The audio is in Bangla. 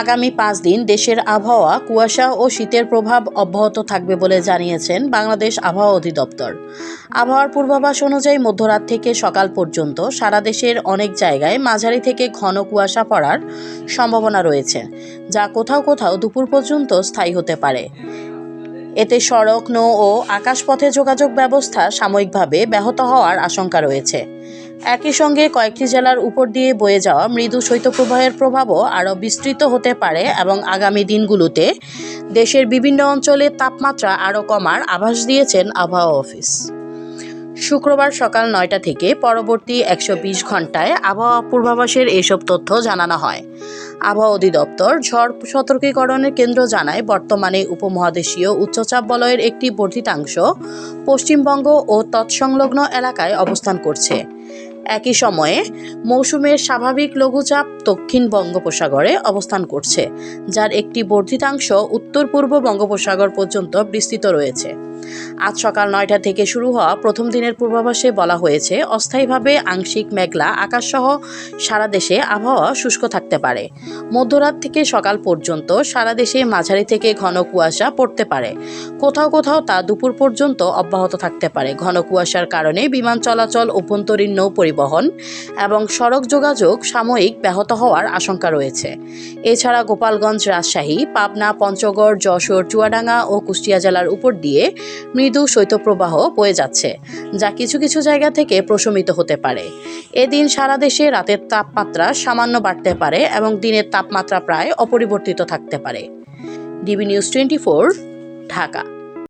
আগামী পাঁচ দিন দেশের আবহাওয়া, কুয়াশা ও শীতের প্রভাব অব্যাহত থাকবে বলে জানিয়েছেন বাংলাদেশ আবহাওয়া অধিদপ্তর। আবহাওয়ার পূর্বাভাস অনুযায়ী মধ্যরাত থেকে সকাল পর্যন্ত সারা দেশের অনেক জায়গায় মাঝারি থেকে ঘন কুয়াশা পড়ার সম্ভাবনা রয়েছে, যা কোথাও কোথাও দুপুর পর্যন্ত স্থায়ী হতে পারে। এতে সড়ক, নৌ ও আকাশপথে যোগাযোগ ব্যবস্থা সাময়িকভাবে ব্যাহত হওয়ার আশঙ্কা রয়েছে। একই সঙ্গে কয়েকটি জেলার উপর দিয়ে বয়ে যাওয়া মৃদু শৈত্যপ্রবাহের প্রভাবও আরও বিস্তৃত হতে পারে এবং আগামী দিনগুলোতে দেশের বিভিন্ন অঞ্চলে তাপমাত্রা আরও কমার আভাস দিয়েছেন আবহাওয়া অফিস। শুক্রবার সকাল নয়টা থেকে পরবর্তী একশো বিশ ঘন্টায় আবহাওয়া পূর্বাভাসের এসব তথ্য জানানো হয়। আবহাওয়া অধিদপ্তর ঝড় সতর্কীকরণের কেন্দ্র জানায়, বর্তমানে উপমহাদেশীয় উচ্চচাপ বলয়ের একটি বর্ধিতাংশ পশ্চিমবঙ্গ ও তৎসংলগ্ন এলাকায় অবস্থান করছে। একই সময়ে মৌসুমের স্বাভাবিক লঘুচাপ দক্ষিণ বঙ্গোপসাগরে অবস্থান করছে, যার একটি বর্ধিতাংশ উত্তর পূর্ব বঙ্গোপসাগর পর্যন্ত বিস্তৃত রয়েছে। আজ সকাল নয়টা থেকে শুরু হওয়া প্রথম দিনের পূর্বাভাসে বলা হয়েছে, অস্থায়ীভাবে আংশিক মেঘলা আকাশসহ সারা দেশে আবহাওয়া শুষ্ক থাকতে পারে। মধ্যরাত থেকে সকাল পর্যন্ত সারা দেশে মাঝারি থেকে ঘন কুয়াশা পড়তে পারে। কোথাও কোথাও তা দুপুর পর্যন্ত অব্যাহত থাকতে পারে। ঘন কুয়াশার কারণে বিমান চলাচল অভ্যন্তরীণ নৌ পরিবহন এবং সড়ক যোগাযোগ সাময়িক ব্যাহত হওয়ার আশঙ্কা রয়েছে। এছাড়া গোপালগঞ্জ রাজশাহী, পাবনা, পঞ্চগড়, যশোর, চুয়াডাঙ্গা ও কুষ্টিয়া জেলার উপর দিয়ে মৃদু শৈত্যপ্রবাহ বয়ে যাচ্ছে, যা কিছু কিছু জায়গা থেকে প্রশমিত হতে পারে। এদিন সারা দেশে রাতের তাপমাত্রা সামান্য বাড়তে পারে এবং দিনের তাপমাত্রা প্রায় অপরিবর্তিত থাকতে পারে। DB news twenty Dhaka.